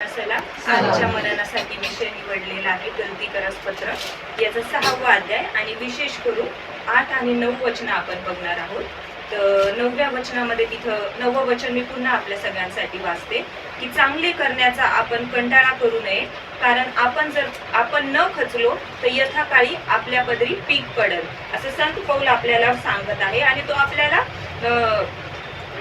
असायला आजच्या मननासाठी विषय निवडलेला आहे गलती करसपत्र. याचा सहावा अध्याय आणि विशेष करून आठ आणि नऊ वचनं आपण बघणार आहोत. तर नवव्या वचनामध्ये तिथं नववं वचन मी पुन्हा आपल्या सगळ्यांसाठी वाचते की चांगले करण्याचा आपण कंटाळा करू नये कारण आपण जर आपण न खचलो तर यथाकाळी आपल्या पदरी पीक पडल. असं संत पौल आपल्याला सांगत आहे आणि तो आपल्याला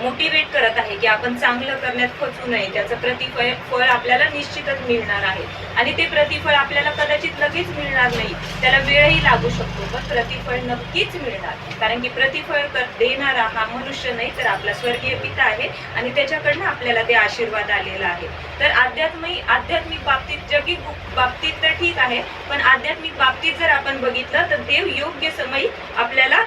मोटिवेट करत आहे की आपण चांगलं करण्यात खचू नये. त्याचं प्रतिफळ फळ आपल्याला निश्चितच मिळणार आहे. आणि ते प्रतिफळ आपल्याला कदाचित लगेच मिळणार नाही. त्याला वेळही लागू शकतो पण प्रतिफळ नक्कीच मिळणार. कारण की प्रतिफळ कर- देणारा हा मनुष्य नाही तर आपला स्वर्गीय पिता आहे आणि त्याच्याकडनं आपल्याला ते आशीर्वाद आलेला आहे. तर आध्यात्मिक आध्यात्मिक बाबतीत जगी बाबतीत तर ठीक आहे पण आध्यात्मिक बाबतीत जर आपण बघितलं तर देव योग्य समयी आपल्याला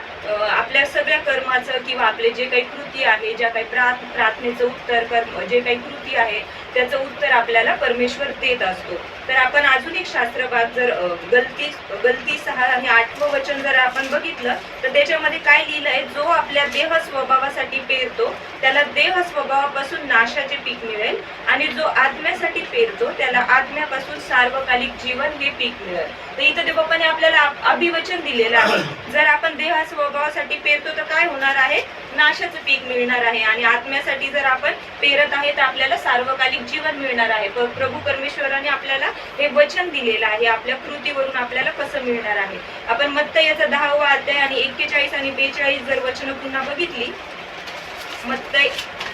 आपल्या सगळ्या कर्माचं किंवा आपले जे काही कृती आहे ज्या काही प्रार्थ प्रार्थनेचं उत्तर कर्म जे काही कृती आहे त्याचं उत्तर आपल्याला परमेश्वर देत असतो. तर आपण अजून एक शास्त्र भाग जर गलती गलती सहा आणि आठवं वचन जर आपण बघितलं तर त्याच्यामध्ये काय लिहिलंय जो आपल्या देह स्वभावासाठी पेरतो त्याला देह स्वभावापासून नाशाचे पीक मिळेल आणि जो आत्म्यासाठी पेरतो त्याला आत्म्यापासून सार्वकालिक जीवन हे पीक मिळेल. तर इथं ते बाप्पाने आपल्याला अभिवचन दिलेलं आहे. जर आपण देह स्वभावासाठी पेरतो तर काय होणार आहे? नाशाचं पीक मिळणार आहे आणि आत्म्यासाठी जर आपण पेरत आहे तर आपल्याला सार्वकालिक जीवन मिळणार आहे. प्रभू परमेश्वराने आपल्याला हे वचन दिलेलं आहे. आपल्या कृतीवरून आपल्याला कसं मिळणार आहे? आपण मत्त याचा दहावा अध्याय आणि एक्केचाळीस आणि बेचाळीस जर वचनं पुन्हा बघितली मत्तय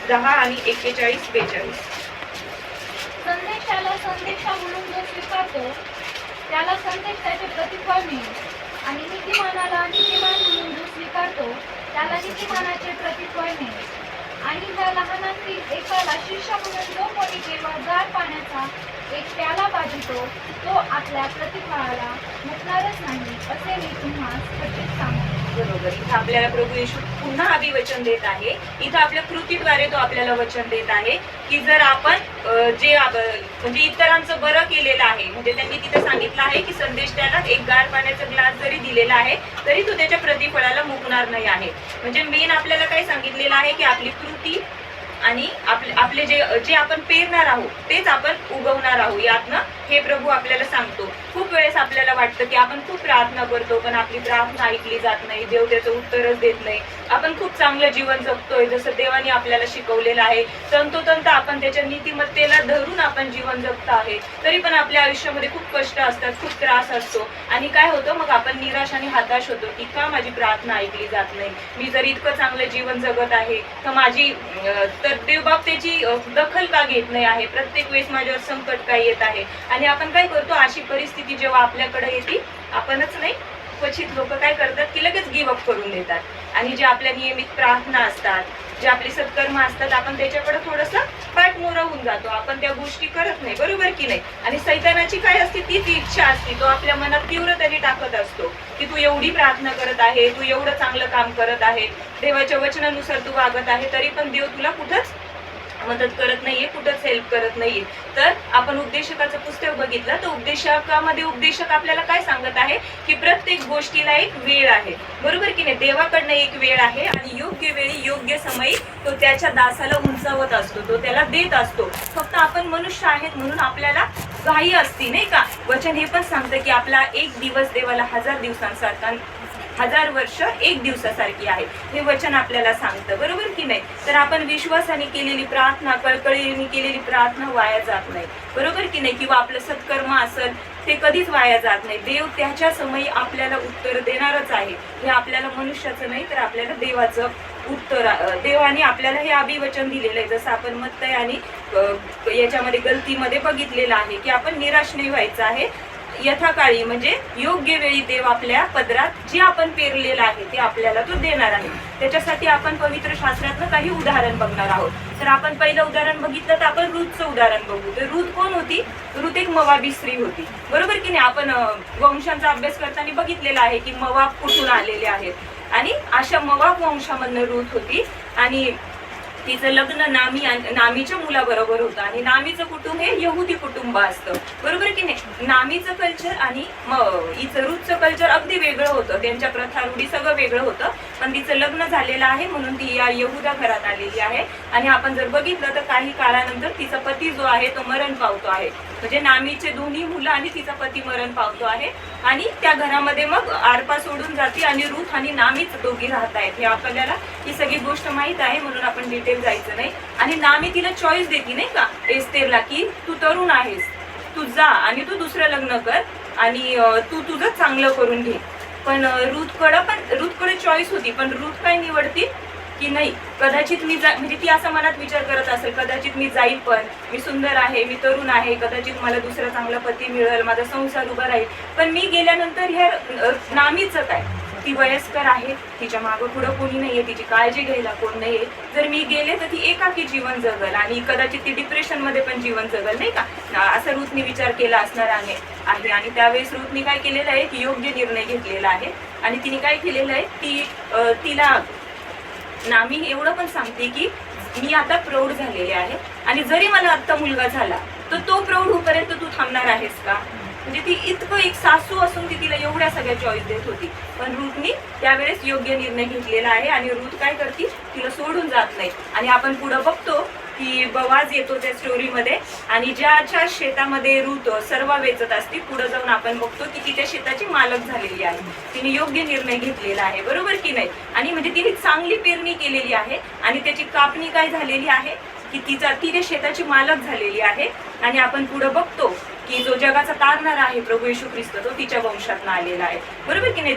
दहा आणि एक्केचाळीस बेचाळीस. संदेशाला संदेशा म्हणून जो स्वीकारतो त्याला संदेश त्याचे प्रतिफळ मिळेल. आणि नीतिमानाला नीतिमान म्हणून जो स्वीकारतो त्याला नीतिमानाचे प्रतिफळ मिळेल. आणि ह्या लहानांतील एकाला शिष्या म्हणून जो कोणी केवळ गार पाण्याचा एक प्याला बाजितो तो आपल्या प्रतिफळाला मुकणारच नाही असे मी तुम्हाला खचित सांगतो. बरोबर. इथं आपल्याला प्रभू येशू पुन्हा अभिवचन देत आहे. इथं आपल्या कृतीद्वारे तो आपल्याला वचन देत आहे की जर आपण जे म्हणजे इतरांचं बरं केलेलं आहे. म्हणजे त्यांनी तिथे सांगितलं आहे की संदेश त्याला एक गार पाण्याचा ग्लास जरी दिलेला आहे तरी तो त्याच्या प्रतिफळाला मुकणार नाही आहे. म्हणजे मेन आपल्याला काय सांगितलेलं आहे की आपली कृती आणि आपले आपले जे जे आपण पेरणार आहोत तेच आपण उगवणार आहोत. यातनं हे प्रभू आपल्याला सांगतो. खूप वेळेस आपल्याला वाटतं की आपण खूप प्रार्थना करतो पण आपली प्रार्थना ऐकली जात नाही देव त्याचं उत्तरच देत नाही. आपण खूप चांगलं जीवन जगतोय जसं देवाने आपल्याला शिकवलेलं आहे. तंतोतंत आपण त्याच्या नीतिमत्तेला धरून आपण जीवन जगत आहे. तरी पण आपल्या आयुष्यामध्ये खूप कष्ट असतात खूप त्रास असतो. आणि काय होतं मग आपण निराश आणि हताश होतो की का माझी प्रार्थना ऐकली जात नाही? मी जर इतकं चांगलं जीवन जगत आहे तर माझी तर देवबाब त्याची दखल का घेत नाही आहे? प्रत्येक वेळेस माझ्यावर संकट काय येत आहे? आणि आपण काय करतो अशी परिस्थिती जेव्हा आपल्याकडे येते आपणच नाही क्वचित लोक काय करतात की लगेच गिवअप करून देतात. आणि जे आपल्या नियमित प्रार्थना असतात जे आपले सत्कर्म असतात आपण त्याच्याकडे थोडस पाठमोरा होऊन जातो. आपण त्या गोष्टी करत नाही बरोबर की नाही? आणि सैतानाची काय असते तीच इच्छा असते. तो आपल्या मनात तीव्रतेने टाकत असतो की तू एवढी प्रार्थना करत आहे तू एवढं चांगलं काम करत आहे देवाच्या वचनानुसार तू वागत आहे तरी पण देव तुला कुठंच मदत करत नाहीये कुठंच हेल्प करत नाहीये. तर आपण उपदेशकाचं पुस्तक बघितलं तर उपदेशकामध्ये उपदेशक आपल्याला काय सांगत आहे? की प्रत्येक गोष्टीला एक वेळ आहे. बरोबर की नाही? देवाकडनं एक वेळ आहे आणि योग्य वेळी योग्य समयी तो त्याच्या दासाला उंचावत असतो तो त्याला देत असतो. फक्त आपण मनुष्य आहेत म्हणून आपल्याला घाई असती नाही का? वचन हे पण सांगतं की आपला एक दिवस देवाला हजार दिवसांसारखा हजार वर्ष एक दिवसासारखी आहे. हे वचन आपल्याला सांगतं बरोबर की नाही? तर आपण विश्वासाने केलेली प्रार्थना कळकळीने केलेली प्रार्थना वाया जात नाही. बरोबर की नाही? किंवा आपलं सत्कर्म असेल ते कधीच वाया जात नाही. देव त्याच्या समयी आपल्याला उत्तर देणारच आहे. हे आपल्याला मनुष्याचं नाही तर आपल्याला देवाचं उत्तर देवाने आपल्याला हे अभिवचन दिलेलं आहे. जसं आपण मत्तय आणि याच्यामध्ये गलतीमध्ये बघितलेलं आहे की आपण निराश नाही व्हायचं आहे. यथाकाळी म्हणजे योग्य वेळी देव आपल्या पदरात जे आपण पेरलेलं आहे ते आपल्याला तो देणार आहे. त्याच्यासाठी आपण पवित्र शास्त्रातलं काही उदाहरण बघणार आहोत. तर आपण पहिलं उदाहरण बघितलं तर आपण रूथचं उदाहरण बघू. तर रूथ कोण होती? रूथ एक मवाबी स्त्री होती. बरोबर की नाही? आपण वंशांचा अभ्यास करताना बघितलेला आहे की मवाब कुठून आलेले आहेत. आणि अशा मवाब वंशामधनं रूथ होती. आणि तिचं लग्न नामी आणि- नामीच्या मुलाबरोबर होतं आणि नामीचं कुटुंब हे यहुदी कुटुंब असतं. बरोबर की नाही? नामीचं कल्चर आणि म- हिचं रूटचं कल्चर अगदी वेगळं होतं. त्यांच्या प्रथा रूढी सगळं वेगळं होतं. पण तिचं लग्न झालेलं आहे म्हणून ती या यहुदा घरात आलेली आहे. आणि आपण जर बघितलं तर काही काळानंतर तिचा पती जो आहे तो मरण पावतो आहे. म्हणजे नामीचे दोन्ही मुलं आणि तिचा पती मरण पावतो आहे. आणि त्या घरामध्ये मग आरपा सोडून जाते आणि रूथ आणि नामीच दोघी राहत आहेत हे आपल्याला ही सगळी गोष्ट माहीत आहे म्हणून आपण डिटेल जायचं नाही. आणि नामी तिला चॉईस देते नाही का एस्तेरला की तू तरुण आहेस तू जा आणि तू दुसरं लग्न कर आणि तू तुझं चांगलं करून घे. पण रूथकडं पण रूथकडे चॉईस होती पण रूथ काय निवडती की नाही. कदाचित मी जा म्हणजे ती असा मनात विचार करत असेल कदाचित मी जाईल पण मी सुंदर आहे मी तरुण आहे कदाचित मला दुसरा चांगला पती मिळेल माझा संसार उभा राहील. पण मी गेल्यानंतर ह्या अ, नामीचं काय? ती वयस्कर आहे तिच्या मागं पुढं कोणी नाहीये तिची काळजी घ्यायला कोण नाहीये. जर मी गेले तर ती एकाकी जीवन जगल आणि कदाचित ती डिप्रेशनमध्ये पण जीवन जगल नाही का? असा असं विचार केला असणार आहे आहे. आणि त्यावेळेस रूथने काय केलेलं आहे की योग्य निर्णय घेतलेला आहे. आणि तिने काय केलेलं आहे ती तिला नामी एवढं पण सांगते की मी आता प्रौढ झालेले आहे आणि जरी मला आत्ता मुलगा झाला तर तो प्रौढ होईपर्यंत तू थांबणार आहेस का? म्हणजे ती इतकं एक सासू असून ती तिला एवढ्या सगळ्या चॉईस देत होती. पण रूथनी त्यावेळेस योग्य निर्णय घेतलेला आहे आणि रूथ काय करते? तिला सोडून जात नाही. आणि आपण पुढं बघतो की बवाज येतो त्या स्टोरीमध्ये आणि ज्याच्या शेतामध्ये रूथ सर्व वेचत असते पुढे जाऊन आपण बघतो की ती त्या शेताची मालक झालेली आहे. तिने योग्य निर्णय घेतलेला आहे. बरोबर की नाही? आणि म्हणजे तिने चांगली पेरणी केलेली आहे आणि त्याची कापणी काय झालेली आहे? की तिचा ती त्या शेताची मालक झालेली आहे. आणि आपण पुढे बघतो की जो जगाचा तारणारा आहे प्रभू येशू ख्रिस्त तो तिच्या वंशातनं आलेला आहे. बरोबर की नाही?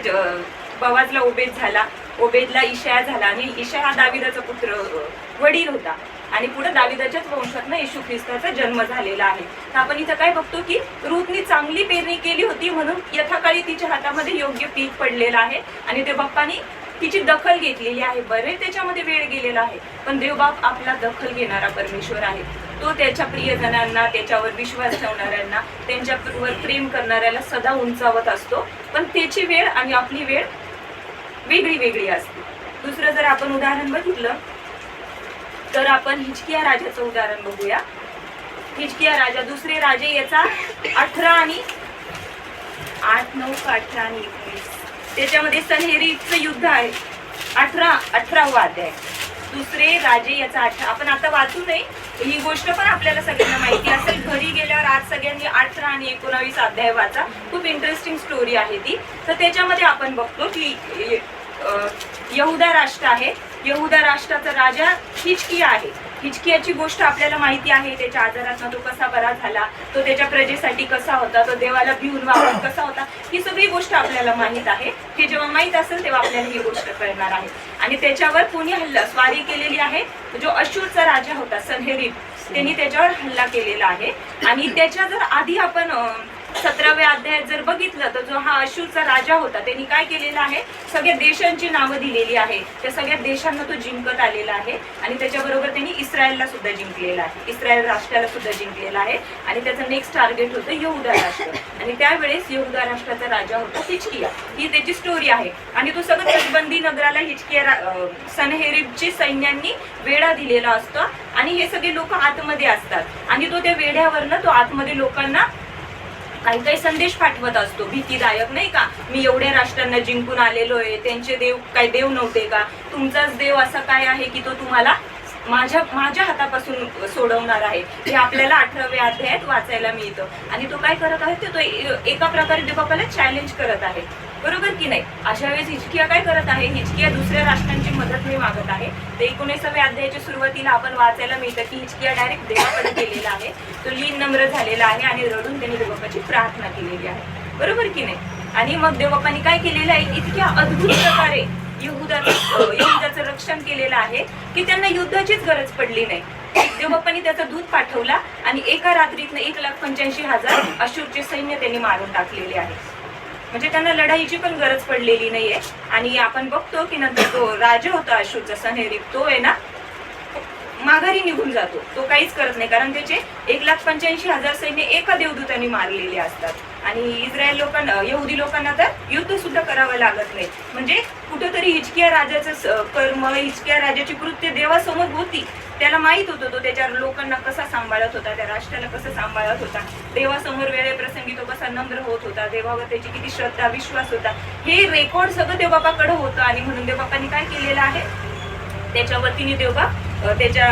बवाजला ओबेद झाला. ओबेदला इशया झाला आणि इशा हा दाविदाचा पुत्र वडील होता. आणि पुढे दाविदाच्याच वंशातनं येशू ख्रिस्ताचा जन्म झालेला आहे. तर आपण इथं काय बघतो की रूथनी चांगली पेरणी केली होती म्हणून यथाकाळी तिच्या हातामध्ये योग्य पीक पडलेलं आहे. आणि ते बाप्पानी तिची दखल घेतलेली आहे. बरेच त्याच्यामध्ये वेळ गेलेला आहे. पण देवबाप आपला दखल घेणारा परमेश्वर आहे. तो त्याच्या प्रियजनांना त्याच्यावर विश्वास ठेवणाऱ्यांना त्यांच्यावर प्रेम करणाऱ्याला सदा उंचावत असतो. पण त्याची वेळ आणि आपली वेळ वेगळी वेगळी असते. दुसरं जर आपण उदाहरण बघितलं तर आपण हिचकिया राजाचं उदाहरण बघूया. हिचकिया राजा दुसरे राजे याचा अठरा आणि आठ नऊ अठरा आणि एकवीस त्याच्यामध्ये सन्हेरीचं युद्ध आहे. अठरा अठरा वाद आहे. दुसरे राजे याचा अठरा. आपण आता वाचू नये. ही गोष्ट पण आपल्याला सगळ्यांना माहिती असेल. घरी गेल्यावर आज सगळ्यांनी अठरा आणि एकोणावीस अध्याय वाचा खूप इंटरेस्टिंग स्टोरी आहे ती. तर त्याच्यामध्ये आपण बघतो की यहुदा राष्ट्र आहे. यहुदा राष्ट्राचा राजा हिचकिया आहे. हिचकियाची गोष्ट आपल्याला माहिती आहे त्याच्या आजारातनं तो कसा बरा झाला तो त्याच्या प्रजेसाठी कसा होता तो देवाला भिवून वागत कसा होता ही सगळी गोष्ट आपल्याला माहीत आहे. हे जेव्हा माहीत असेल तेव्हा आपल्याला ही गोष्ट कळणार आहे. आणि त्याच्यावर कोणी हल्ला स्वारी केलेली आहे जो अशूरचा राजा होता सनहेरीब त्यांनी त्याच्यावर हल्ला केलेला आहे. आणि त्याच्या जर आधी आपण सतराव्या अध्यायात जर बघितलं तर जो हा अशूरचा राजा होता त्यांनी काय केलेलं आहे? सगळ्या देशांची नावं दिलेली आहे. त्या सगळ्या देशांना तो जिंकत आलेला आहे आणि त्याच्याबरोबर त्यांनी इस्रायलला सुद्धा जिंकलेला आहे. इस्रायल राष्ट्राला सुद्धा जिंकलेला आहे आणि त्याचं नेक्स्ट टार्गेट होतं यहुदा राष्ट्र. आणि त्यावेळेस यहुदा राष्ट्राचा राजा होता हिचकिया ही त्याची स्टोरी आहे. आणि तो सगळं तटबंदी नगराला हिचकिया रा- सनहेरीबची सैन्यांनी वेढा दिलेला असतो. आणि हे सगळे लोक आतमध्ये असतात. आणि तो त्या वेढ्यावरनं तो आतमध्ये लोकांना काही काही संदेश पाठवत असतो. भीतीदायक नाही का? मी एवढ्या राष्ट्रांना जिंकून आलेलो आहे त्यांचे देव काय देव नव्हते का? तुमचाच देव असा काय आहे की तो तुम्हाला माझ्या माझ्या हातापासून सोडवणार आहे. हे आपल्याला अठराव्या अध्यायात वाचायला मिळतं. आणि तो काय करत आहे? ते तो एका प्रकारे देवबापाला चॅलेंज करत आहे. बरोबर की नाही? अशा वेळेस हिचकिया काय करत आहे? हिचकिया दुसऱ्या राष्ट्रांची मदत नाही मागत आहे. ते एकोणीसाव्या अध्यायाच्या सुरुवातीला आपण वाचायला मिळतं की हिचकिया डायरेक्ट देवाकडे गेलेला आहे. तो लीन नम्र झालेला आहे आणि रडून त्यांनी देवबापाची प्रार्थना केलेली आहे. बरोबर की नाही? आणि मग देवबापांनी काय केलेलं आहे? इतक्या अद्भुत प्रकारे यहुदाचं यहुदाचं रक्षण केलेलं आहे की त्यांना युद्धाचीच गरज पडली नाही. देवबापांनी त्याचा दूध पाठवला आणि एका रात्रीतनं एक लाख पंच्याऐंशी हजार अशुरचे सैन्य त्यांनी मारून टाकलेले आहे. म्हणजे त्यांना लढाईची पण गरज पडलेली नाहीये. आणि आपण बघतो की नंतर तो राजा होता अशूरचा सनेरी तो आहे ना माघारी निघून जातो. तो काहीच करत नाही कारण त्याचे एक लाख पंच्याऐंशी हजार सैन्य एका देवदूतांनी मारलेले असतात. आणि इस्रायल लोकांना यहुदी लोकांना तर युद्ध सुद्धा करावं लागत नाही. म्हणजे कुठंतरी हिचकिया राजाचं कर्म हिचकिया राजाची कृत्य देवासमोर होती. त्याला माहीत होतं तो त्याच्या लोकांना कसा सांभाळत होता त्या राष्ट्राला कसं सांभाळत होता. देवासमोर वेळेप्रसंगी तो कसा नम्र होत होता देवावर त्याची किती श्रद्धा विश्वास होता. हे रेकॉर्ड सगळं देवबापाकडे होतं आणि म्हणून देवबापाने काय केलेलं आहे? त्याच्या वतीने देवबा त्याच्या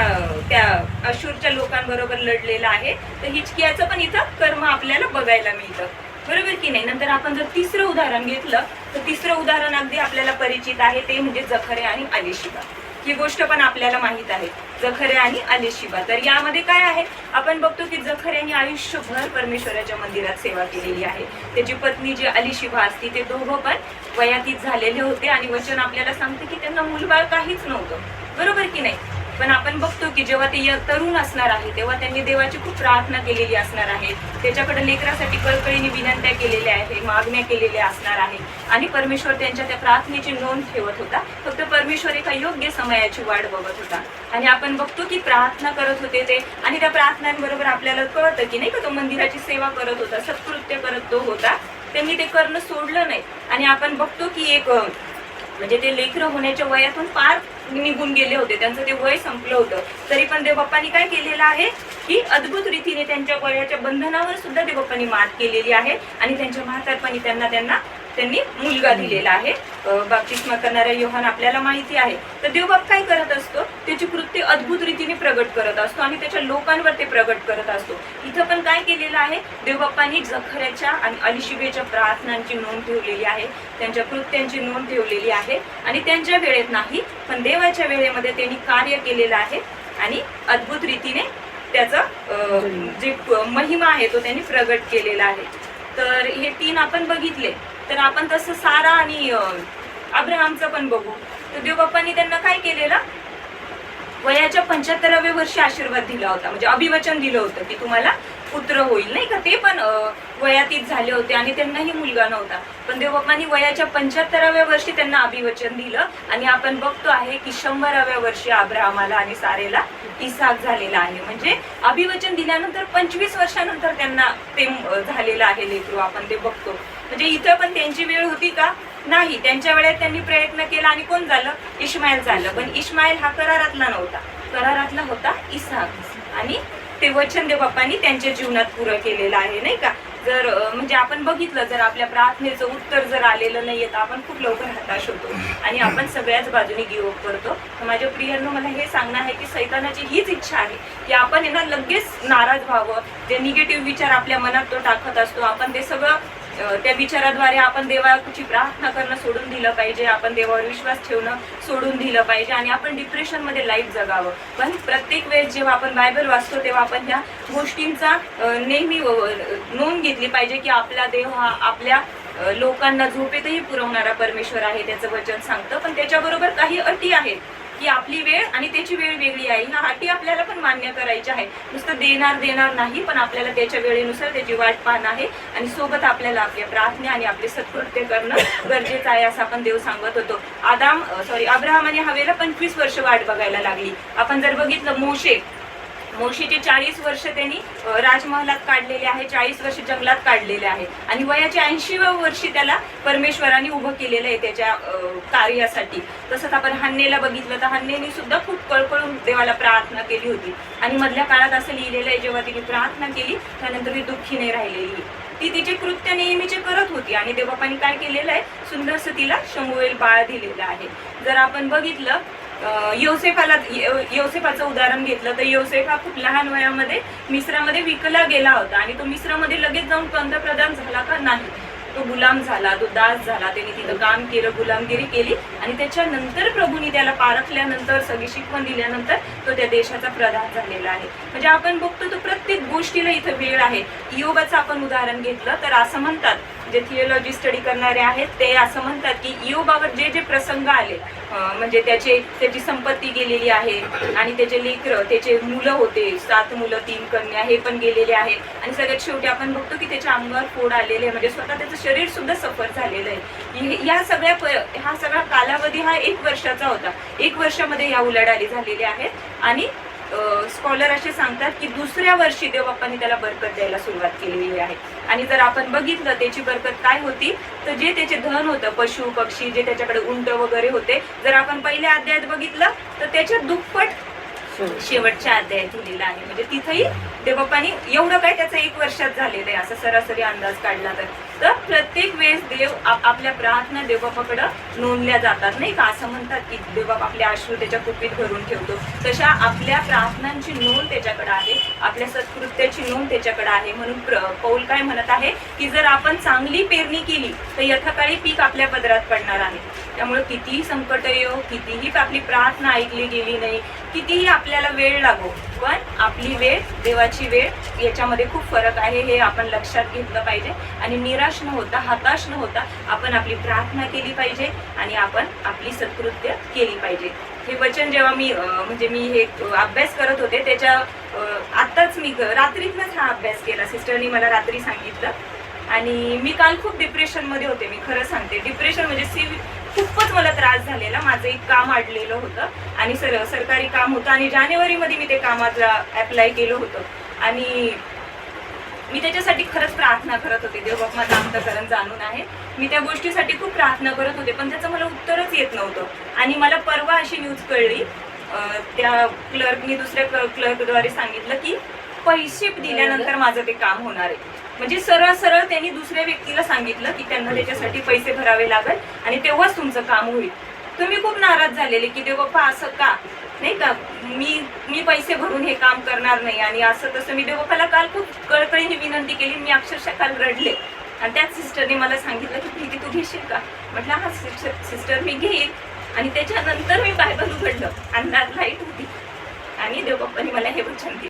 त्या अशूरच्या लोकांबरोबर लढलेला आहे. तर हिचकियाचं पण इथं कर्म आपल्याला बघायला मिळतं. बरोबर की नाही? नंतर आपण जर तिसरं उदाहरण घेतलं तर तिसरं उदाहरण अगदी आपल्याला परिचित आहे ते म्हणजे जखरे आणि अलिशिबा. ही गोष्ट पण आपल्याला माहीत आहे. जखरे आणि अलिशिबा. तर यामध्ये काय आहे? आपण बघतो की जखऱ्याने आयुष्यभर परमेश्वराच्या मंदिरात सेवा केलेली आहे. त्याची पत्नी जी अलिशिबा असती ते दोघं पण वयातीत झालेले होते आणि वचन आपल्याला सांगते की त्यांना मुलबाळ काहीच नव्हतं. बरोबर की नाही? पण आपण बघतो की जेव्हा ते य- तरुण असणार आहे तेव्हा त्यांनी देवाची खूप प्रार्थना केलेली असणार आहे. त्याच्याकडे लेकरासाठी कळकळीने विनंत्या केलेल्या आहे मागण्या केलेल्या असणार आहे. आणि परमेश्वर त्यांच्या त्या प्रार्थनेची नोंद ठेवत होता. फक्त परमेश्वर एका योग्य समयाची वाट बघत होता. आणि आपण बघतो की प्रार्थना करत होते ते. आणि त्या प्रार्थनांबरोबर आपल्याला कळतं की नाही का तो मंदिराची सेवा करत होता सत्कृत्य करत तो होता. त्यांनी ते करणं सोडलं नाही. आणि आपण बघतो की एक म्हणजे ते लेकरं होण्याच्या वयातून पार निघून गेले होते. त्यांचं ते वय संपलं होतं. तरी पण देवबाप्पांनी काय केलेलं आहे? की अद्भुत रीतीने त्यांच्या वयाच्या बंधनावर सुद्धा देवबाप्पांनी मात केलेली आहे. आणि त्यांच्या म्हातारपणी त्यांना त्यांना त्यांनी मुलगा दिलेला आहे. बाप्तिस्मा करणारा योहान आपल्याला माहिती आहे. तर देवबाप काय करत असतो? त्याची कृत्य अद्भुत रीतीने प्रगट करत असतो आणि त्याच्या लोकांवर ते प्रगट करत असतो. इथं पण काय केलेलं आहे? देवबाप्पांनी जखऱ्याच्या आणि अलिशिबेच्या प्रार्थनांची नोंद ठेवलेली आहे. त्यांच्या कृत्यांची नोंद ठेवलेली आहे. आणि त्यांच्या वेळेत नाही पण देवाच्या वेळेमध्ये त्यांनी कार्य केलेलं आहे. आणि अद्भुत रीतीने त्याचा जे महिमा आहे तो त्यांनी प्रगट केलेला आहे. तर हे तीन आपण बघितले. तर आपण तसं सारा आणि अं, अब्राहमचं पण बघू. तर देवबाप्पांनी त्यांना काय केलेलं? वयाच्या पंच्याहत्तराव्या वर्षी आशीर्वाद दिला होता. म्हणजे अभिवचन दिलं होतं की तुम्हाला पुत्र होईल. नाही का? ते पण वयातीत झाले होते आणि त्यांनाही मुलगा नव्हता. पण देवबाप्पांनी वयाच्या पंच्याहत्तराव्या वर्षी त्यांना अभिवचन दिलं आणि आपण बघतो आहे की शंभराव्या वर्षी अब्राहमाला आणि सारेला इसाक झालेला आहे. म्हणजे अभिवचन दिल्यानंतर पंचवीस वर्षानंतर त्यांना ते झालेलं आहे लेकरू आपण ते बघतो. म्हणजे इथं पण त्यांची वेळ होती का? नाही. त्यांच्या वेळेत त्यांनी प्रयत्न केला आणि कोण झालं? इस्माईल झालं. पण इस्माईल हा करारातला नव्हता. करारातला होता इसाक. आणि ते वचन देवबाप्पांनी त्यांच्या जीवनात पुरं केलेलं आहे नाही का? जर म्हणजे आपण बघितलं जर आपल्या प्रार्थनेचं उत्तर जर आलेलं नाहीये तर आपण खूप लवकर हताश होतो. आणि आपण सगळ्याच बाजूने गिव अप करतो. तर माझ्या प्रियांनो मला हे सांगणं आहे की सैतानाची हीच इच्छा आहे की आपण यांना ना लगेच नाराज व्हावं. जे निगेटिव्ह विचार आपल्या मनात तो टाकत असतो आपण ते सगळं त्या विचाराद्वारे आपण देवाची प्रार्थना करणं सोडून दिलं पाहिजे आपण देवावर विश्वास ठेवणं सोडून दिलं पाहिजे आणि आपण डिप्रेशनमध्ये लाईफ जगावं. पण प्रत्येक वेळेस जेव्हा आपण बायबल वाचतो तेव्हा आपण ह्या गोष्टींचा नेहमी नोंद घेतली पाहिजे की आपला देव हा आपल्या लोकांना झोपेतही पुरवणारा परमेश्वर आहे त्याचं वचन सांगतं. पण त्याच्याबरोबर काही अटी आहेत. की आपली वेळ आणि त्याची वेळ वेगळी आहे. ह्या अटी आपल्याला पण मान्य करायच्या आहे नुसतं देणार देणार नाही पण आपल्याला त्याच्या वेळेनुसार त्याची वाट पाहणं आहे. आणि सोबत आपल्याला आपल्या प्रार्थना आणि आपले सत्कृत्य करणं गरजेचं आहे असं आपण देव सांगत होतो. आदाम सॉरी अब्राहम आणि हवेला पंचवीस वर्ष वाट बघायला लागली. आपण जर बघितलं मोशे मोशीचे चाळीस वर्ष त्यांनी राजमहलात राजमहालात काढलेले आहे चाळीस वर्ष जंगलात काढलेले आहे. आणि वयाच्या ऐंशीव्या वर्षी त्याला परमेश्वराने उभं केलेलं आहे त्याच्या कार्यासाठी. तसंच आपण हन्नेला बघितलं तर हन्नेनी सुद्धा खूप कळकळून देवाला प्रार्थना केली होती. आणि मधल्या काळात असं लिहिलेलं आहे जेव्हा तिने प्रार्थना केली त्यानंतर ती दुःखी नाही राहिलेली. ती तिचे कृत्य नेहमीचे करत होती आणि देवबापाने काय केलेलं आहे सुंदरसं तिला शंभुवेल बाळ दिलेलं आहे. जर आपण बघितलं योसेफाला योसेफाचं उदाहरण घेतलं तर योसेफ हा खूप लहान वयामध्ये मिस्रामध्ये विकला गेला होता आणि तो मिस्रामध्ये लगेच जाऊन पंतप्रधान झाला का नाही? तो गुलाम झाला तो दास झाला त्याने तिथं काम केलं गुलामगिरी केली आणि त्याच्यानंतर प्रभूनी त्याला पारखल्यानंतर सगळी शिकवण दिल्यानंतर तो त्या देशाचा प्रधान झालेला आहे. म्हणजे आपण बघतो तो प्रत्येक गोष्टीला इथं वेळ आहे. योगाचं आपण उदाहरण घेतलं तर असं म्हणतात जे थिओलॉजी स्टडी करणारे आहेत ते असं म्हणतात की योगावर जे जे प्रसंग आले म्हणजे त्याचे त्याची संपत्ती गेलेली आहे आणि त्याचे लेकरं त्याचे मुलं होते सात मुलं तीन कन्या हे पण गेलेले आहे आणि सगळ्यात शेवटी आपण बघतो की त्याच्या अंगावर फोड आलेले आहे म्हणजे स्वतः त्याचं शरीर सुद्धा सफर झालेलं आहे. या सगळ्या प- हा सगळा कालावधी हा एक वर्षाचा होता. एक वर्षामध्ये या उलाढाली झालेल्या आहेत. आणि स्कॉलर असे सांगतात की दुसऱ्या वर्षी देवबाप्पांनी त्याला बरकत द्यायला सुरुवात केलेली आहे. आणि जर आपण बघितलं त्याची बरकत काय होती तर जे त्याचे धन होतं पशु पक्षी जे त्याच्याकडे उंट वगैरे होते जर आपण पहिल्या अध्यायात बघितलं तर त्याच्या दुप्पट शेवटच्या अध्यायात लिहिलेला आहे. म्हणजे तिथेही देवबाप्पानी एवढं काय त्याचं एक वर्षात झालेलं आहे असा सरासरी अंदाज काढला तर. तर प्रत्येक वेळेस देव आप- आपल्या प्रार्थना देवबापाकडं नोंदल्या जातात नाही का? असं म्हणतात की देवबाप आपले आश्रू त्याच्या कुपीत भरून ठेवतो. तशा आपल्या प्रार्थनांची नोंद त्याच्याकडे आहे आपल्या सत्कृत्याची नोंद त्याच्याकडे आहे. म्हणून प्र पौल काय म्हणत आहे की जर आपण चांगली पेरणी केली तर यथाकाळी पीक आपल्या पदरात पडणार आहे. त्यामुळे कितीही संकट येऊ कितीही आपली प्रार्थना ऐकली गेली नाही कितीही आपल्याला वेळ लागो पण आपली वेळ देवाची वेळ याच्यामध्ये खूप फरक आहे हे आपण लक्षात घेतलं पाहिजे. आणि निराश न होता हताश न होता आपण आपली प्रार्थना केली पाहिजे आणि आपण आपली सत्कृत्य केली पाहिजे. हे वचन जेव्हा मी म्हणजे मी हे अभ्यास करत होते त्याच्या आत्ताच मी रात्रीतनंच हा अभ्यास केला. सिस्टरनी मला रात्री सांगितलं. आणि मी काल खूप डिप्रेशनमध्ये होते मी खरं सांगते. डिप्रेशन म्हणजे सिव खूपच मला त्रास झालेला. माझं एक काम अडलेलं होतं आणि सर सरकारी काम होतं आणि जानेवारीमध्ये मी ते कामाला अप्लाय केलं होतं. आणि मी त्याच्यासाठी खरंच प्रार्थना करत होते. देवबाप माझं अंतकरण जाणून आहे. मी त्या गोष्टीसाठी खूप प्रार्थना करत होते पण त्याचं मला उत्तरच येत नव्हतं. आणि मला परवा अशी न्यूज कळली त्या क्लर्कनी दुसऱ्या क्लर्कद्वारे सांगितलं की पैसे दिल्यानंतर माझं ते काम होणार आहे. म्हणजे सरळ सरळ त्यांनी दुसऱ्या व्यक्तीला सांगितलं की त्यांना त्याच्यासाठी पैसे भरावे लागेल आणि तेव्हाच तुमचं काम होईल. तुम्ही खूप नाराज झालेले की देवबाप्पा असं का? नाही का? मी मी पैसे भरून हे काम करणार नाही आणि असं तसं. मी देवबाप्पाला काल खूप कळकळीने विनंती केली. मी अक्षरशः काल रडले. आणि त्याच सिस्टरने मला सांगितलं की प्रीती तू घेशील का? म्हटलं हा सिस्टर सिस्टर मी घेईन आणि त्याच्यानंतर मी बायबल उघडलं. अंधार लाइट होती. आणि देवबाप्पाने मला हे वचन दिलं.